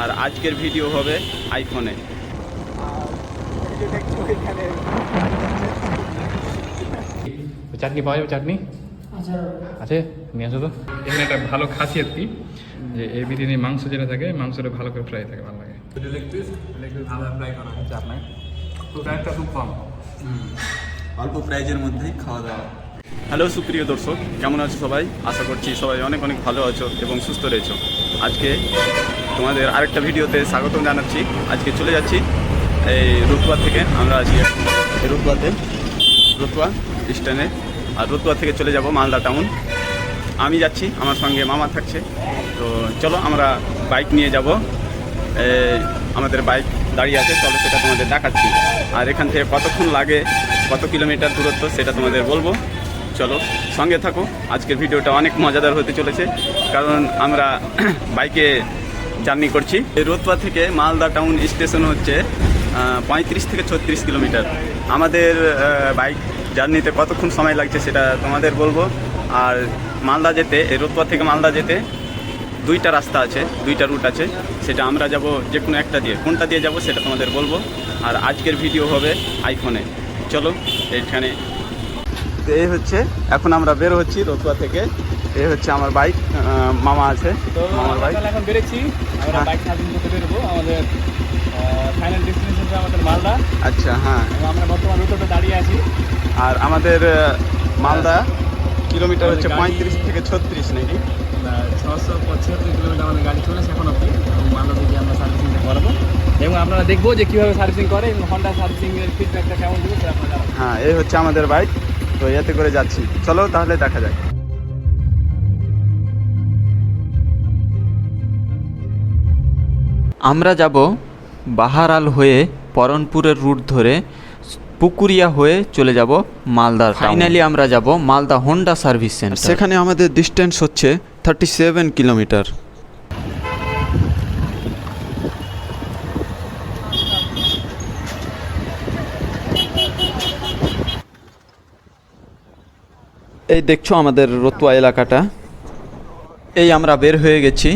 আর আজকের ভিডিও হবে আইফোনে। চাটনি পাওয়া যাবে চাটনি? আছে নিয়ে আসো তো। এখানে একটা ভালো খাসিয়ত কি? যে এই বিরিয়ানি মাংস যেটা থাকে মাংসটা ভালো করে ফ্রাই থাকে ভালো লাগে। আচ্ছা আপনার? তো প্রাইসটা খুব কম। অল্প প্রাইজের মধ্যেই খাওয়া দাওয়া। হ্যালো সুপ্রিয় দর্শক কেমন আছো সবাই? আশা করছি সবাই অনেক অনেক ভালো আছো এবং সুস্থ রয়েছো। আজকে তোমাদের আরেকটা ভিডিওতে স্বাগতম জানাচ্ছি। আজকে চলে যাচ্ছি এই রতুয়া থেকে। আমরা আজকে রতুয়াতে রতুয়া স্ট্যান্ডে। আর রতুয়া থেকে চলে যাব মালদা টাউন। আমি যাচ্ছি, আমার সঙ্গে মামা থাকছে। তো চলো আমরা বাইক নিয়ে যাব। আমাদের বাইক দাঁড়িয়ে আছে, চলো সেটা তোমাদের দেখাচ্ছি। আর এখান থেকে কতক্ষণ লাগে, কত কিলোমিটার দূরত্ব সেটা তোমাদের বলব। চলো, সঙ্গে থাকো। আজকের ভিডিওটা অনেক মজাদার হতে চলেছে, কারণ আমরা বাইকে জার্নি করছি। রোতবা থেকে মালদা টাউন স্টেশন হচ্ছে পঁয়ত্রিশ থেকে ছত্রিশ কিলোমিটার। আমাদের বাইক জার্নিতে কতক্ষণ সময় লাগছে সেটা তোমাদের বলব। আর মালদা যেতে রোতবা থেকে মালদা যেতে দুইটা রাস্তা আছে, দুইটা রুট আছে। সেটা আমরা যাব যে কোনো একটা দিয়ে। কোনটা দিয়ে যাব সেটা তোমাদের বলব। আর আজকের ভিডিও হবে আইফোনে চলো, এইখানে তো এই হচ্ছে এখন আমরা বের হচ্ছি রতুয়া থেকে। এই হচ্ছে আমার বাইক মামা আছে মামার বাইক। এখন বেরেছি আমরা হ্যাঁ। বাইক করতে বেরোবো। আমাদের ফাইনাল আমাদের মালদা। আচ্ছা হ্যাঁ। আমরা বর্তমান রুটে দাঁড়িয়ে আছি। আর আমাদের মালদা কিলোমিটার হচ্ছে পঁয়ত্রিশ থেকে ছত্রিশ নাকি? ছশো পঁচাত্তর কিলোমিটার আমাদের গাড়ি চলেছে এখন অব্দি মালদা থেকে আমরা সার্ভিসিংটা করাবো। এবং আপনারা দেখব যে কীভাবে সার্ভিসিং করে এবং হন্ডা সার্ভিসিংয়ের ফিডব্যাকটা কেমন দেবো সেটা আপনারা হ্যাঁ এই হচ্ছে আমাদের বাইক। তো এতে করে যাচ্ছি। চলো তাহলে দেখা যাক। আমরা যাব বাহারাল হয়ে পরনপুরের রুট ধরে পুকুরিয়া হয়ে চলে যাব মালদার ফাইনালি আমরা যাব মালদা হোন্ডা সার্ভিস সেন্টার সেখানে আমাদের ডিস্টেন্স হচ্ছে থার্টি সেভেন কিলোমিটার এই দেখছ আমাদের রতুয়া এলাকাটা। এই আমরা বের হয়ে গেছি।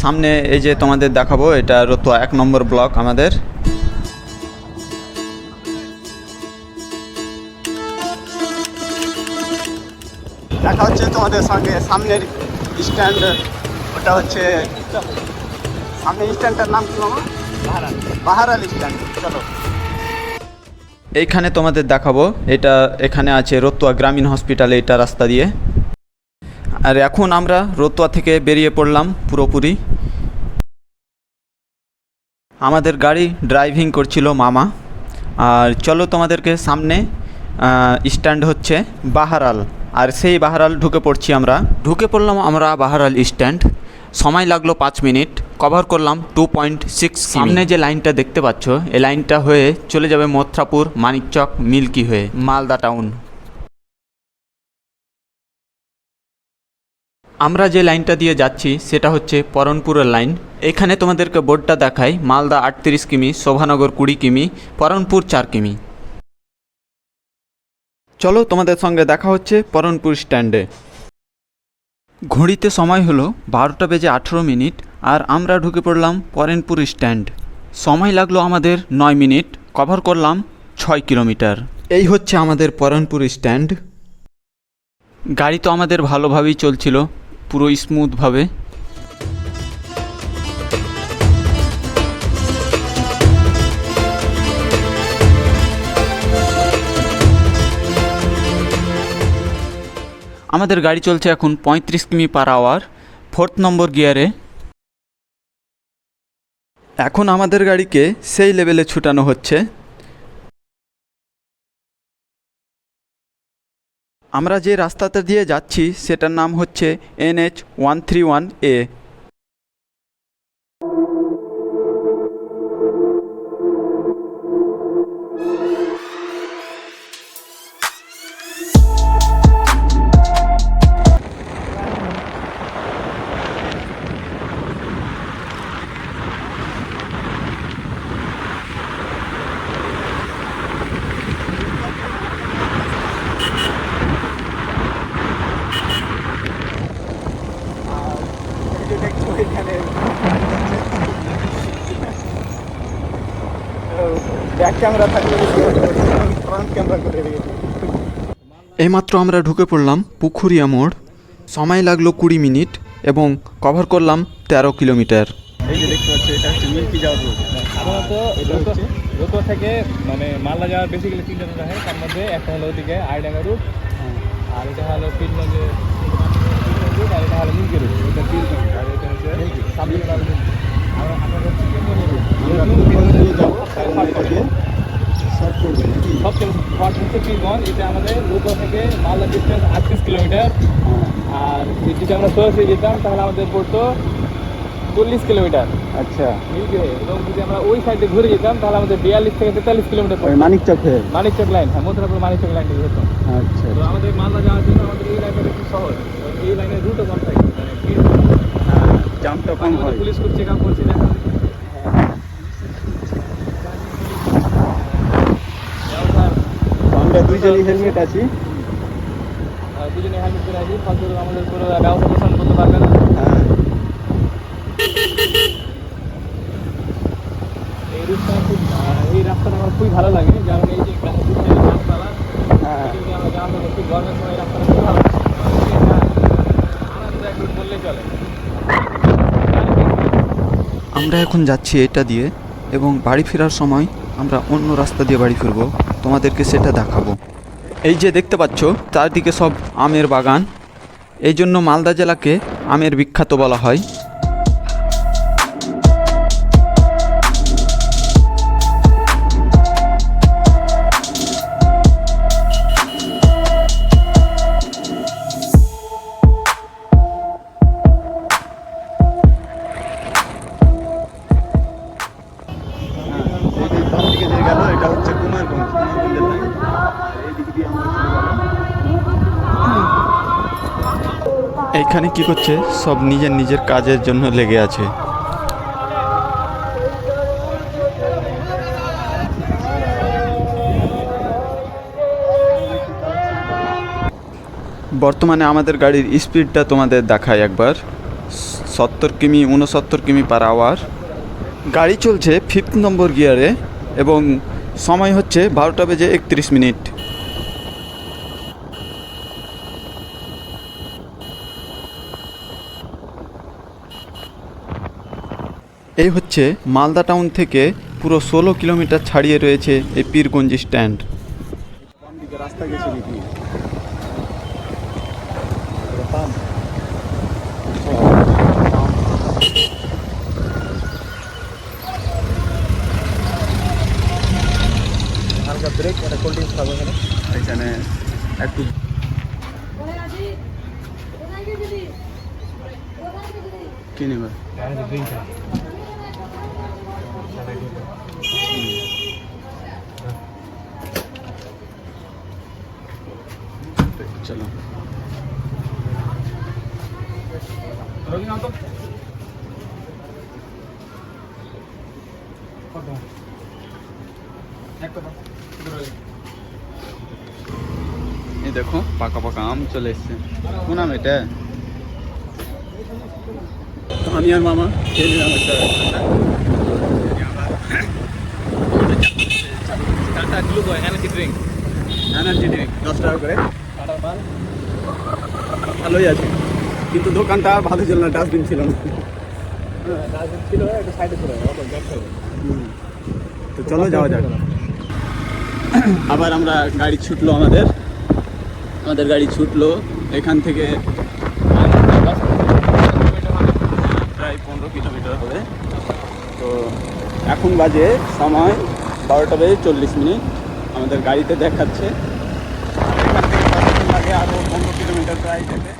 সামনে এই যে তোমাদের দেখাবো, এটা রতুয়া এক নম্বর ব্লক আমাদের। দেখা হচ্ছে তোমাদের সঙ্গে সামনের স্ট্যান্ড ওটা হচ্ছে, সামনের স্ট্যান্ডটার নাম কি মামা? বাহারাল। স্ট্যান্ড চলো। এইখানে তোমাদের দেখাবো। এটা এখানে আছে রতুয়া গ্রামীণ হসপিটালে এটা রাস্তা দিয়ে। আর এখন আমরা রতুয়া থেকে বেরিয়ে পড়লাম পুরোপুরি। আমাদের গাড়ি ড্রাইভিং করছিল মামা। আর চলো তোমাদেরকে সামনে স্ট্যান্ড হচ্ছে বাহারাল। আর সেই বাহারাল ঢুকে পড়ছি আমরা। ঢুকে পড়লাম আমরা বাহারাল স্ট্যান্ড। সময় লাগল পাঁচ মিনিট। কভার করলাম টু পয়েন্ট সিক্স সামনে যে লাইনটা দেখতে পাচ্ছ এই লাইনটা হয়ে চলে যাবে মথুরাপুর, মানিকচক, মিল্কি হয়ে, মালদা টাউন। আমরা যে লাইনটা দিয়ে যাচ্ছি, সেটা হচ্ছে পরনপুরের লাইন। এখানে তোমাদেরকে বোর্ডটা দেখাই, মালদা আটত্রিশ কিমি, শোভানগর কুড়ি কিমি, পরনপুর চার কিমি। চলো তোমাদের সঙ্গে দেখা হচ্ছে পরনপুর স্ট্যান্ডে। ঘড়িতে সময় হলো বারোটা বেজে আঠেরো মিনিট আর আমরা ঢুকে পড়লাম পরেনপুর স্ট্যান্ড। সময় লাগল আমাদের নয় মিনিট কভার করলাম ছয় কিলোমিটার। এই হচ্ছে আমাদের পরেনপুর স্ট্যান্ড। গাড়ি তো আমাদের ভালোভাবেই চলছিল পুরো স্মুথভাবে আমাদের গাড়ি চলছে এখন পঁয়ত্রিশ কিমি পার আওয়ার ফোর্থ নম্বর গিয়ারে এখন আমাদের গাড়িকে সেই লেভেলে ছুটানো হচ্ছে। আমরা যে রাস্তাটা দিয়ে যাচ্ছি, সেটার নাম হচ্ছে NH one three one A. Back camera থাকলে ফ্রন্ট ক্যামেরা করে রেখেছি এইমাত্র আমরা ঢুকে পড়লাম পুখুরিয়া মোড়। সময় লাগল কুড়ি মিনিট এবং কভার করলাম তেরো কিলোমিটার। এই যে দেখতে পাচ্ছি এটা হচ্ছে মিল্কি যাওয়ার রোড। সাধারণত রোতো থেকে মানে মালদা যাওয়ার বেসিক্যালি তিনটা রুট আছে। তার মধ্যে একটা হলো ওদিকে আইডাঙ্গা রুট আর এটা হলো রুট আর এটা হলো মিল্কি রুট এটা পীরগঞ্জ আর এটা হচ্ছে এটা আমাদের রোতো থেকে মালদা ডিস্টেন্স আটত্রিশ কিলোমিটার আর যদি আমরা সরাসরি যেতাম তাহলে আমাদের পড়তো চল্লিশ কিলোমিটার আচ্ছা মিল্কি হয়ে। এবং যদি আমরা ওই সাইডে ঘুরে যেতাম তাহলে আমাদের বিয়াল্লিশ থেকে তেতাল্লিশ কিলোমিটার ওই পড়তো মানিক চক মানিকচক লাইন হ্যাঁ মথুরাপুর মানিকচক লাইন দিয়ে যেত আচ্ছা। তো আমাদের মালদা যাওয়ার জন্য আমাদের এই লাইনটা একটু সহজ। এই লাইনের রুটও কম থাকে। মানে জামটা কম হয়। পুলিশ খুব চেক আপ করছি আমরা দুইজনই হেলমেট আছি। দুজনে হেলমেট করে আছি। ফলস্বরূপ আমাদের কোনো ব্যবস্থা পোষণ করতে পারবে না। হ্যাঁ। এই রুটটা খুব এই রাস্তাটা আমার খুবই ভালো লাগে। যেমন এই যে গাছপালা হ্যাঁ। আমরা করছি সময় রাস্তাটা খুব ভালো লাগে। এটা আনন্দদায়ক চলে। আমরা এখন যাচ্ছি এটা দিয়ে এবং বাড়ি ফেরার সময় আমরা অন্য রাস্তা দিয়ে বাড়ি ফিরবো। তোমাদেরকে সেটা দেখাবো। এই যে দেখতে পাচ্ছ, চারদিকে সব আমের বাগান। এই জন্য মালদা জেলাকে আমের বিখ্যাত বলা হয়। করছে সব নিজের নিজের কাজের জন্য লেগে আছে। বর্তমানে আমাদের গাড়ির স্পিডটা তোমাদের দেখায় একবার। সত্তর কিমি উনসত্তর কিমি পার আওয়ার গাড়ি চলছে ফিফথ নম্বর গিয়ারে এবং সময় হচ্ছে বারোটা বেজে একত্রিশ মিনিট। এই হচ্ছে মালদা টাউন থেকে পুরো ষোলো কিলোমিটার ছাড়িয়ে রয়েছে এই পীরগঞ্জ স্ট্যান্ড। বাম রাস্তা গেছে নাকি হালকা ব্রেক একটা কোল্ড ড্রিঙ্কস খাব এখানে। এখানে একটু কি নেবে চলো এই দেখো পাকা পাকা আম চলে এসছে। কোন আম এটা? তো আমি আর মামা খেয়ে একটা Gluco energy drink energy drink দশ টাকা করে। ভালোই আছে। কিন্তু দোকানটা ভালো ছিল না ডাস্টবিন ছিল না। ডাস্টবিন ছিল একটু সাইডে ছিল। তো চলো যাওয়া যাক। আবার আমরা গাড়ি ছুটলো আমাদের। আমাদের গাড়ি ছুটলো। এখান থেকে প্রায় পনেরো কিলোমিটার হবে। তো এখন বাজে সময় বারোটা বেজে চল্লিশ মিনিট আমাদের গাড়িতে দেখাচ্ছে। পনেরো কিলোমিটার প্রায় যেতে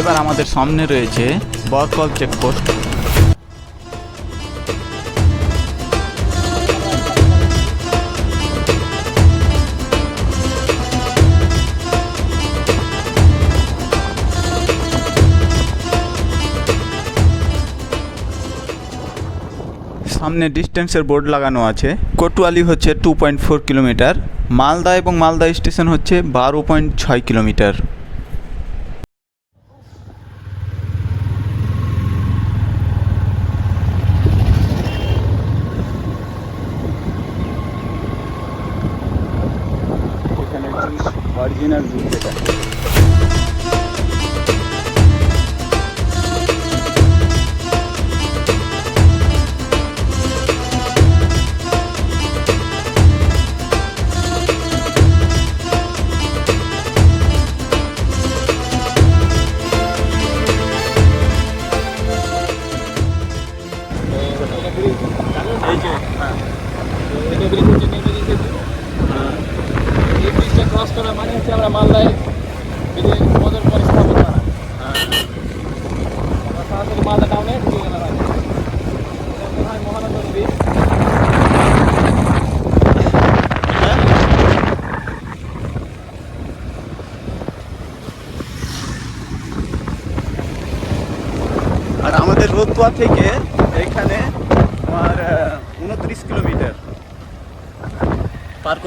এবার আমাদের সামনে রয়েছে বরকল চেকপোস্ট সামনে ডিস্টেন্সের বোর্ড লাগানো আছে। কোটুয়ালি হচ্ছে two point four kilometre. Malda এবং মালদা স্টেশন হচ্ছে বারো পয়েন্ট ছয় কিলোমিটার।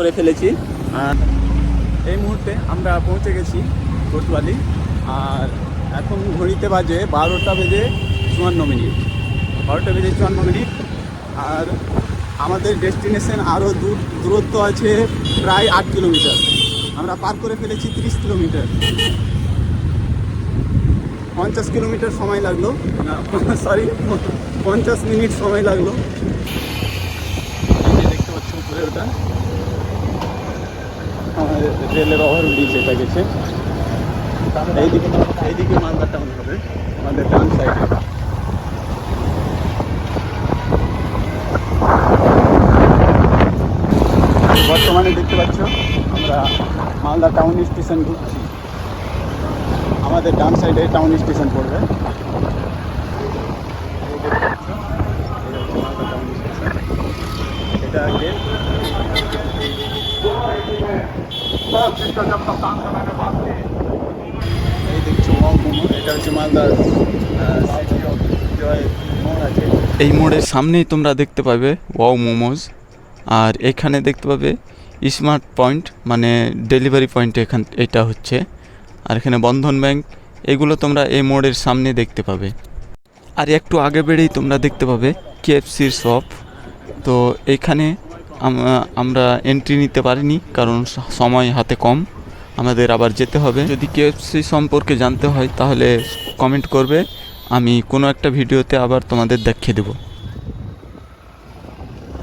করে ফেলেছি। আর এই মুহূর্তে আমরা পৌঁছে গেছি কোটওয়ালি আর এখন ঘড়িতে বাজে বারোটা বেজে চুয়ান্ন মিনিট। বারোটা বেজে চুয়ান্ন মিনিট, আর আমাদের ডেস্টিনেশন আরও দূর, দূরত্ব আছে প্রায় আট কিলোমিটার। আমরা পার করে ফেলেছি তিরিশ কিলোমিটার। পঞ্চাশ কিলোমিটার সময় লাগল। সরি পঞ্চাশ মিনিট সময় লাগল। দেখতে পাচ্ছ ওটা রেলের ওভার ব্রিজ এটা গেছে। এইদিকে এইদিকে মালদা টাউন হবে। আমাদের ডান সাইডে বর্তমানে দেখতে পাচ্ছ, আমরা মালদা টাউন স্টেশন ঢুকছি আমাদের ডান সাইডে টাউন স্টেশন পড়বে। এই দেখছ এটা হচ্ছে মালদার এই মোড়ের সামনেই তোমরা দেখতে পাবে ওয়াও মোমোজ আর এখানে দেখতে পাবে স্মার্ট পয়েন্ট মানে ডেলিভারি পয়েন্ট এখান এটা হচ্ছে। আর এখানে বন্ধন ব্যাংক এগুলো তোমরা এই মোড়ের সামনে দেখতে পাবে। আর একটু আগে বেড়েই তোমরা দেখতে পাবে কেএফসির শপ। তো এখানে আমরা এন্ট্রি নিতে পারিনি, কারণ সময় হাতে কম। আমাদের আবার যেতে হবে। যদি কেএফসি সম্পর্কে জানতে হয়, তাহলে কমেন্ট করবে। আমি কোনো একটা ভিডিওতে আবার তোমাদের দেখিয়ে দেবো।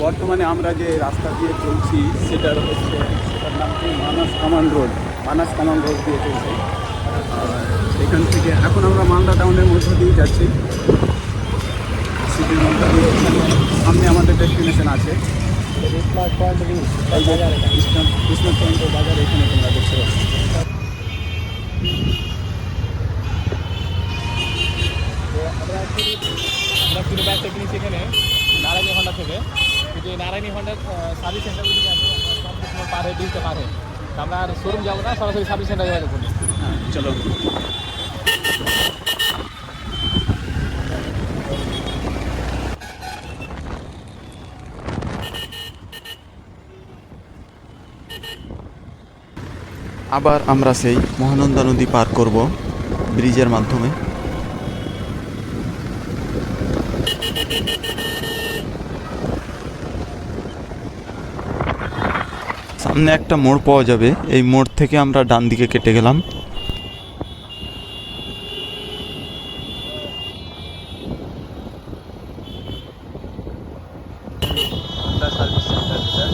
বর্তমানে আমরা যে রাস্তা দিয়ে চলছি, সেটার হচ্ছে, সেটার নাম মানাস কামান রোড। মানাস কামান রোড দিয়ে চলছি। এখান থেকে, এখন আমরা মালদা টাউনের মধ্য দিয়ে যাচ্ছি। সামনে আমাদের ডেস্টিনেশন আছে যে বাজার এখানে আমরা এখানে নারায়ণী হন্ডা থেকে কিন্তু নারায়ণী হন্ডার সার্ভিস সেন্টার পার হয়ে ব্রিজটা পার আমরা শোরুম যাব না সরাসরি সার্ভিস সেন্টার হ্যাঁ চলো আবার আমরা সেই মহানন্দা নদী পার করব ব্রিজের মাধ্যমে। সামনে একটা মোড় পাওয়া যাবে, এই মোড় থেকে আমরা ডান দিকে কেটে গেলাম হন্ডা সার্ভিস সেন্টার যেটা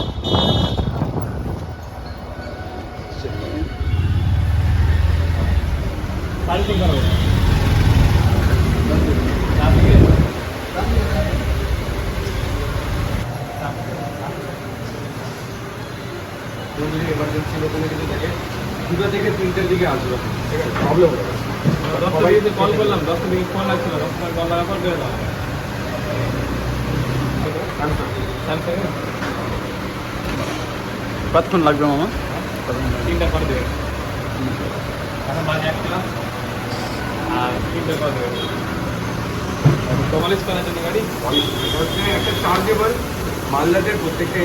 সার্ভিসিং করা হবে যদি এমার্জেন্সি কোনো কিছু থাকে দুটো থেকে তিনটের দিকে আসবে ঠিক আছে প্রবলেম হবে না। দশটা মিনিটে কল করলাম দশটা মিনিট ফোন লাগছিল দশটা কল লাগার পর বেরো দাও স্যামসাং কতক্ষণ লাগবে মামা? তিনটা করে দেবে। এখন বাজে একটা আর তিনটা করে দেবে। পলিশ করার জন্য গাড়ি? হচ্ছে একটা চার্জেবল মালদাতে প্রত্যেকটা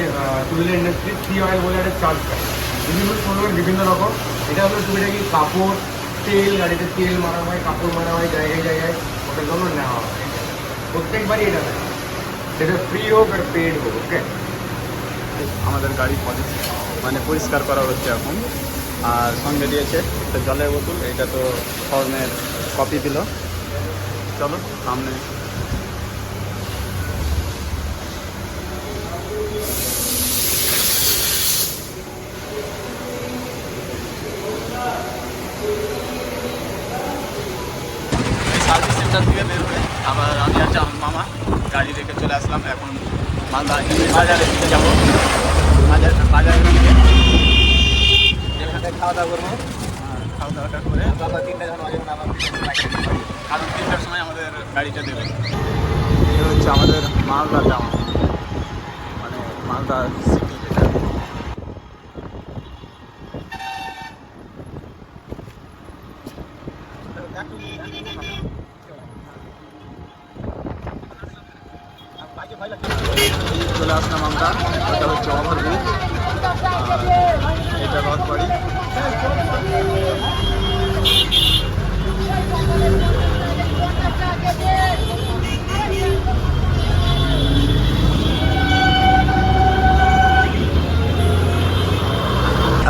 ইন্ডাস্ট্রি সি অয়েল বলে একটা চার্জ পায় বিভিন্ন রকম। এটা হলো টুকিটাকি কাপড় তেল গাড়িতে তেল মারা হয় কাপড় মারা হয় জায়গায় জায়গায় ওটার জন্য নেওয়া হয়। প্রত্যেকবারই এটা নেয় সেটা ফ্রি হোক আর পেড হোক ওকে আমাদের গাড়ি মানে পরিষ্কার করা হচ্ছে এখন। আর সঙ্গে দিয়েছে একটা জলের বোতল, এটা তো ফর্মের কপি দিল। চলো, সামনে। সার্ভিস সেন্টার থেকে বের হয়ে আবার আমি আর মামা গাড়ি রেখে চলে আসলাম। এখন মালদা বাজারে দিকে যাব। বাজার বাজারের খাওয়া দাওয়া করব। খাওয়া দাওয়াটা করে বাবা তিনটা যখন বাজে তিনটার সময় আমাদের গাড়িটা দেবে। এই হচ্ছে আমাদের মালদা টাউন মানে মালদা সিটি যেটা চলে আসলাম আমরা এটা হচ্ছে ওভারব্রিজ এটা রথবাড়ি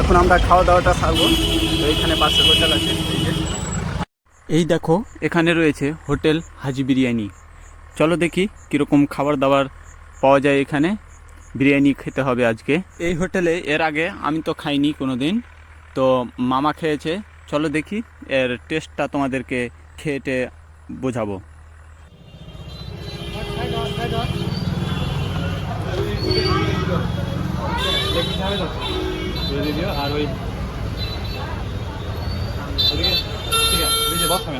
এখন আমরা খাওয়া দাওয়াটা সারবো। তো এখানে পাশে হোটেল আছে। এই দেখো, এখানে রয়েছে হোটেল হাজি বিরিয়ানি। চলো দেখি কীরকম খাবার দাবার পাওয়া যায় এখানে। বিরিয়ানি খেতে হবে আজকে। এই হোটেলে এর আগে আমি তো খাইনি কোনো দিন তো মামা খেয়েছে। চলো দেখি এর টেস্টটা তোমাদেরকে খেয়েটে বোঝাবো। দিও আর ওই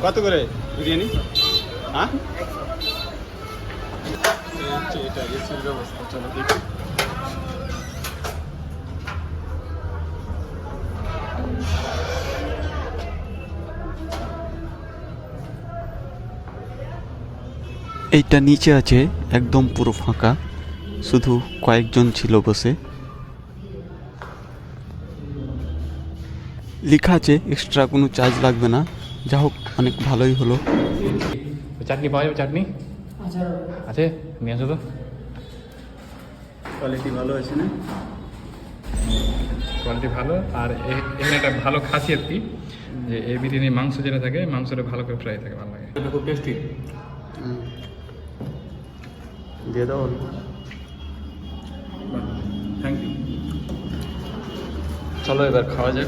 কত করে? বিরিয়ানি? হ্যাঁ? এটা এসির ব্যবস্থা চলো দেখি। এইটা নিচে আছে একদম পুরো ফাঁকা। শুধু কয়েকজন ছিল বসে। লেখা আছে এক্সট্রা কোনো চার্জ লাগবে না। যা হোক অনেক ভালোই হলো। চাটনি পাওয়া যাবে চাটনি? আছে? নিয়ে আসো তো। কোয়ালিটি ভালো আছে না? কোয়ালিটি ভালো আর এ- এখানে একটা ভালো খাসিয়ত কি? যে এই বিরিয়ানি মাংস যেটা থাকে মাংসটা ভালো করে ফ্রাই থাকে ভালো লাগে। এটা খুব টেস্টি। দিয়ে দাও থ্যাংক ইউ চলো এবার খাওয়া যাক।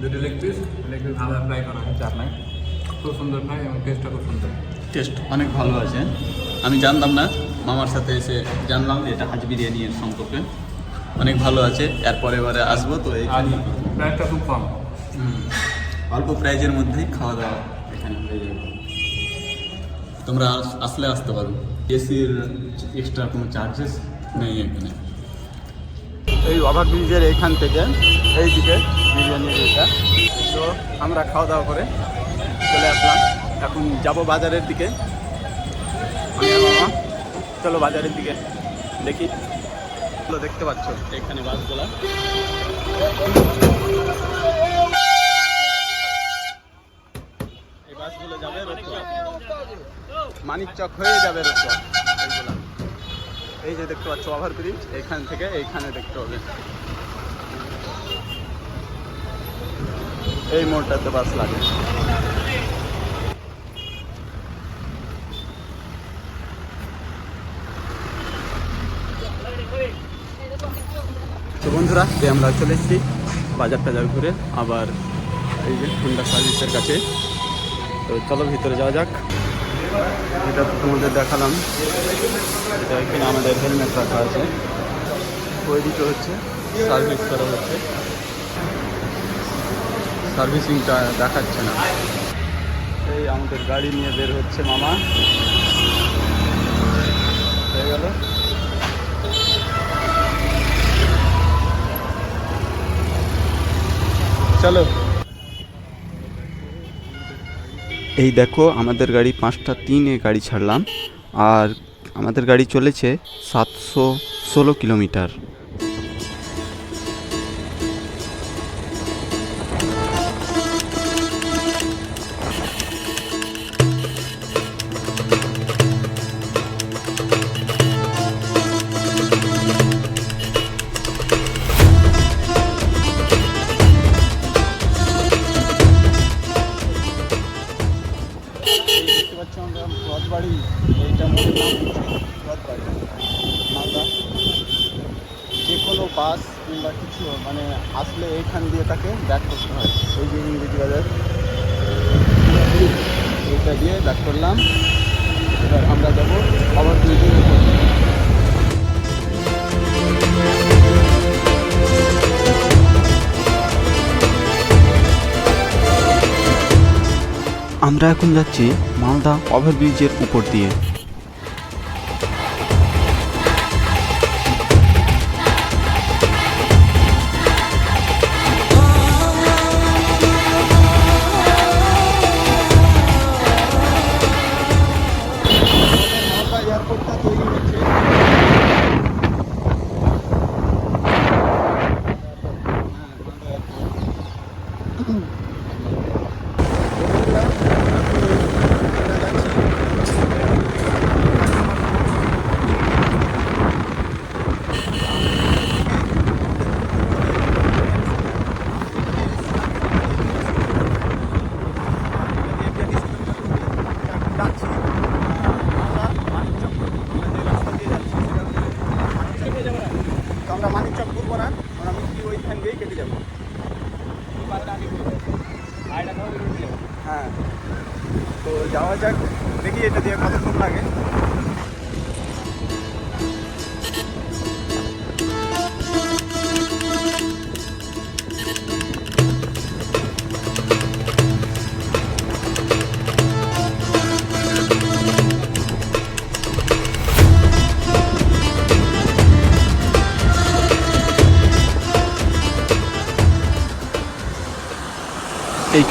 দুটো লেগ পিস লেগ পিস ভালো ফ্রাই করা আপনার খুব সুন্দর ফ্রাই এবং টেস্টটা খুব সুন্দর টেস্ট অনেক ভালো আছে। আমি জানতাম না। মামার সাথে এসে জানলাম এটা হাজ বিরিয়ানি এর সম্পর্কে অনেক ভালো আছে। এরপরে এবারে আসব তো এই প্রাইসটা খুব কম। অল্প প্রাইজের মধ্যেই খাওয়া দাওয়া এখানে হয়ে যাবে। তোমরা আস- আসলে আসতে পারো। এসির এক্সট্রা কোনো চার্জেস নেই এখানে। এই ওভারব্রিজের এইখান থেকে এই দিকে বিরিয়ানির এটা। তো আমরা খাওয়া দাওয়া করে চলে আসলাম। এখন যাব বাজারের দিকে। চলো বাজারের দিকে দেখি। দেখতে পাচ্ছ, এখানে বাসগুলা। রতুয়া মানিকচক হয়ে যাবে এইগুলা এই যে দেখতে পাচ্ছ ওভারব্রিজ এখান থেকে এইখানে দেখতে হবে। এই মোড়টাতে বাস লাগে। বন্ধুরা, এই আমরা চলে এসেছি বাজার টাজার ঘুরে, আবার এই যে হুন্ডা সার্ভিসের কাছে। তো চলো ভিতরে যাওয়া যাক। এটা তো তোমাদের দেখালাম এটা এখানে আমাদের হেলমেট রাখা আছে। ওইদিকে হচ্ছে সার্ভিস করা হচ্ছে। সার্ভিসিংটা দেখাচ্ছে না। এই আমাদের গাড়ি নিয়ে বের হচ্ছে মামা। হয়ে গেল। চলো। এই দেখো, আমাদের গাড়ি পাঁচটা তিনে গাড়ি ছাড়লাম। আর আমাদের গাড়ি চলেছে সাতশো ষোলো কিলোমিটার। দেখতে পাচ্ছি আমরা যে কোনো বাস কিংবা কিছু মানে আসলে এইখান দিয়ে তাকে ব্যাক করতে হয়। ওই যে ইংরেজি বাজার, এইটা দিয়ে ব্যাক করলাম। এবার আমরা যাব আবার ব্রিজের উপর আমরা এখন যাচ্ছি মালদা ওভারব্রিজের উপর দিয়ে।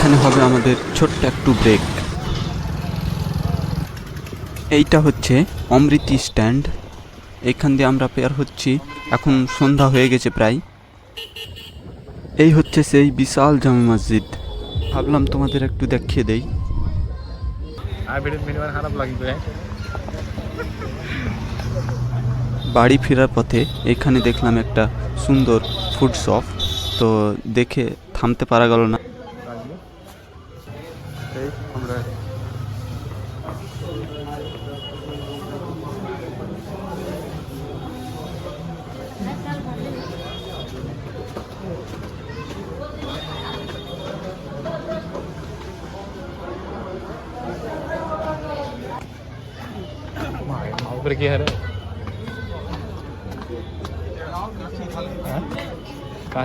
এইখানে হবে আমাদের ছোট্ট একটু ব্রেক এইটা হচ্ছে অমৃতি স্ট্যান্ড এইখান দিয়ে আমরা পেয়ার হচ্ছি। এখন সন্ধ্যা হয়ে গেছে প্রায়। এই হচ্ছে সেই বিশাল জামে মসজিদ। ভাবলাম তোমাদের একটু দেখিয়ে দেই। বাড়ি ফেরার পথে এখানে দেখলাম একটা সুন্দর ফুড শপ তো দেখে থামতে পারা গেল না।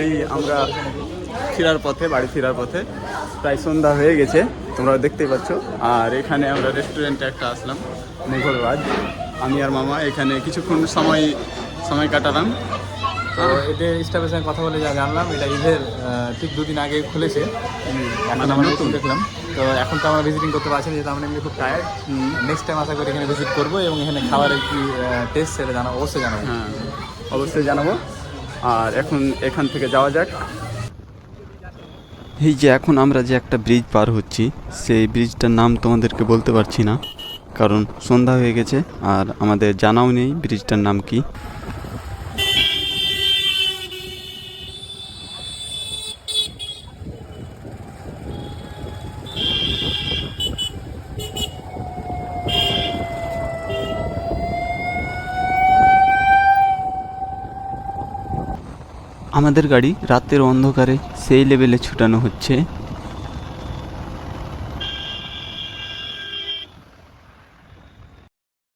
এই আমরা ফেরার পথে বাড়ি ফেরার পথে। প্রায় সন্ধ্যা হয়ে গেছে তোমরা দেখতেই পাচ্ছ। আর এখানে আমরা রেস্টুরেন্টে একটা আসলাম মুঘলরাজ আমি আর মামা এখানে কিছুক্ষণ সময় সময় কাটালাম। তো এদের স্টাফের সঙ্গে কথা বলে যা জানলাম এটা ঈদের ঠিক দুদিন আগে খুলেছে। এখন মানে আমরা নতুন। দেখলাম। তো এখন তো আমরা ভিজিটিং করতে পারছি যেহেতু আমরা এমনি খুব টায়ার্ড নেক্সট টাইম আশা করি এখানে ভিজিট করব এবং এখানে খাবারের কি টেস্ট সেটা জানাব অবশ্যই জানাব। হ্যাঁ। অবশ্যই জানাব। আর এখন এখান থেকে যাওয়া যাক। এই যে এখন আমরা যে একটা ব্রিজ পার হচ্ছি, সেই ব্রিজটার নাম তোমাদেরকে বলতে পারছি না। কারণ সন্ধ্যা হয়ে গেছে, আর আমাদের জানাও নেই ব্রিজটার নাম কি। আমাদের গাড়ি রাতের অন্ধকারে সেই লেভেলে ছুটানো হচ্ছে।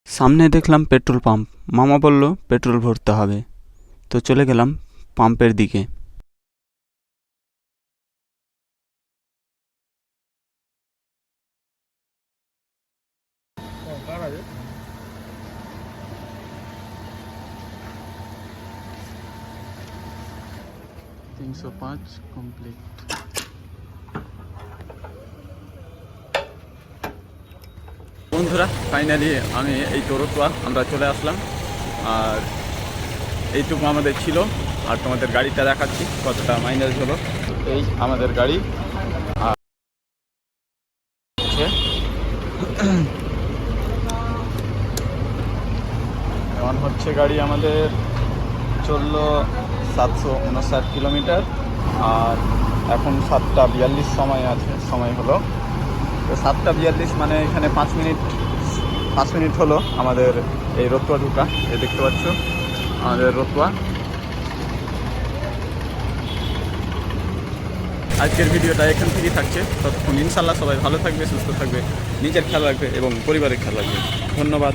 সামনে দেখলাম পেট্রোল পাম্প। মামা বলল, পেট্রোল ভরতে হবে। তো চলে গেলাম পাম্পের দিকে। তিনশো পাঁচ কমপ্লিট বন্ধুরা ফাইনালি আমি এই তোরতুয়া আমরা চলে আসলাম। আর এইটুকু আমাদের ছিল। আর তোমাদের গাড়িটা দেখাচ্ছি, কতটা মাইলেজ হলো। এই আমাদের গাড়ি। আর এখন হচ্ছে গাড়ি আমাদের চলল সাতশো উনষাট কিলোমিটার, আর এখন সাতটা বিয়াল্লিশ সময় আছে, সময় হলো। তো সাতটা বিয়াল্লিশ মানে এখানে পাঁচ মিনিট পাঁচ মিনিট হলো আমাদের এই রতুয়া ঢুকা, এই দেখতে পাচ্ছ, আমাদের রতুয়া। আজকের ভিডিওটা এখান থেকেই থাকছে। ততক্ষণ ইনশাল্লাহ সবাই ভালো থাকবে, সুস্থ থাকবে, নিজের খেয়াল রাখবে এবং পরিবারের খেয়াল রাখবে। ধন্যবাদ।